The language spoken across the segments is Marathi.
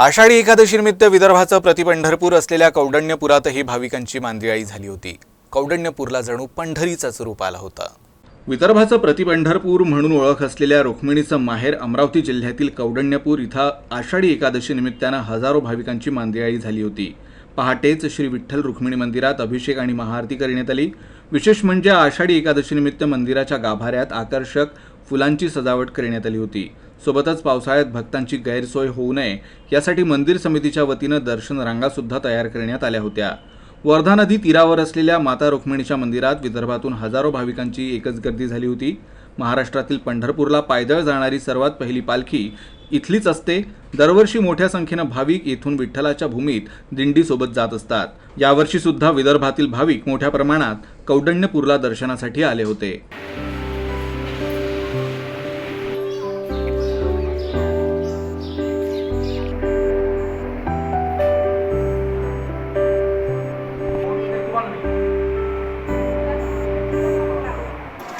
आषाढी एकादशीनिमित्त विदर्भाचं प्रतिपंढरपूर असलेल्या कौंडण्यपुरातही भाविकांची मांदियाळी झाली होती. कौंडण्यपूरला जणू पंढरीचाच रूप आला होता. विदर्भाचं प्रतिपंढरपूर म्हणून ओळख असलेल्या रुक्मिणीचं माहेर अमरावती जिल्ह्यातील कौडण्यपूर इथं आषाढी एकादशी निमित्तानं हजारो भाविकांची मांदियाळी झाली होती. पहाटेच श्री विठ्ठल रुक्मिणी मंदिरात अभिषेक आणि महाआरती करण्यात आली. विशेष म्हणजे आषाढी एकादशीनिमित्त मंदिराच्या गाभाऱ्यात आकर्षक फुलांची सजावट करण्यात आली होती. सोबतच पावसाळ्यात भक्तांची गैरसोय होऊ नये यासाठी मंदिर समितीच्या वतीनं दर्शन रांगासुद्धा तयार करण्यात आल्या होत्या. वर्धा नदी तीरावर असलेल्या माता रुक्मिणीच्या मंदिरात विदर्भातून हजारो भाविकांची एकच गर्दी झाली होती. महाराष्ट्रातील पंढरपूरला पायदळ जाणारी सर्वात पहिली पालखी इथलीच असते. दरवर्षी मोठ्या संख्येनं भाविक येथून विठ्ठलाच्या भूमीत दिंडीसोबत जात असतात. यावर्षी सुद्धा विदर्भातील भाविक मोठ्या प्रमाणात कौडण्यपूरला दर्शनासाठी आले होते.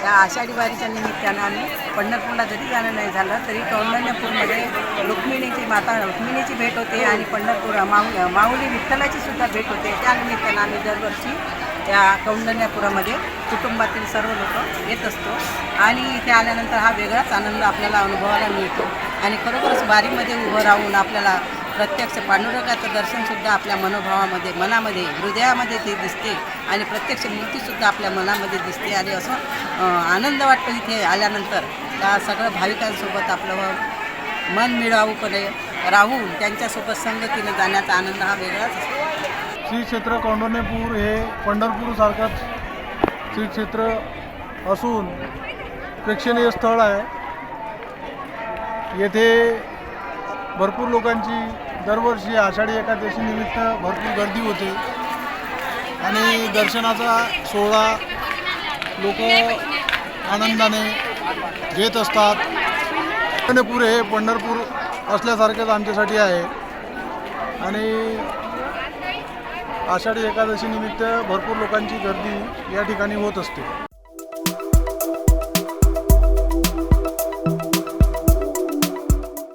या आषाढी वारीच्या निमित्तानं आम्ही पंढरपूरला जरी जाणं नाही झालं तरी कौंडण्यपूरमध्ये रुक्मिणीची माता रुक्मिणीची भेट होते आणि पंढरपूर माऊ माऊली विठ्ठलाची सुद्धा भेट होते. त्या निमित्तानं आम्ही दरवर्षी त्या कौंडण्यपुरामध्ये कुटुंबातील सर्व लोक येत असतो आणि इथे आल्यानंतर हा वेगळाच आनंद आपल्याला अनुभवायला मिळतो. आणि खरोखरच वारीमध्ये उभं राहून आपल्याला प्रत्यक्ष पांडुरंगाचं दर्शनसुद्धा आपल्या मनोभावामध्ये मनामध्ये हृदयामध्ये ते दिसते आणि प्रत्यक्ष मूर्तीसुद्धा आपल्या मनामध्ये दिसते आणि असं आनंद वाटतो इथे आल्यानंतर. त्या सगळं भाविकांसोबत आपलं मन मिळावूपणे राहून त्यांच्यासोबत संगतीनं जाण्याचा आनंद हा वेगळाच असतो. श्री क्षेत्र कौंडण्यपूर हे पंढरपूरसारखंच श्री क्षेत्र असून प्रेक्षणीय स्थळ आहे. येथे भरपूर लोकांची दरवर्षी आषाढी एकादशीनिमित्त भरपूर गर्दी होते. आणि दर्शनाचा सोहळा लोक आनंदाने घेत असतात. पंढरपूर हे पंढरपूर असल्यासारखंच आमच्यासाठी आहे. आणि आषाढी एकादशीनिमित्त भरपूर लोकांची गर्दी या ठिकाणी होत असते.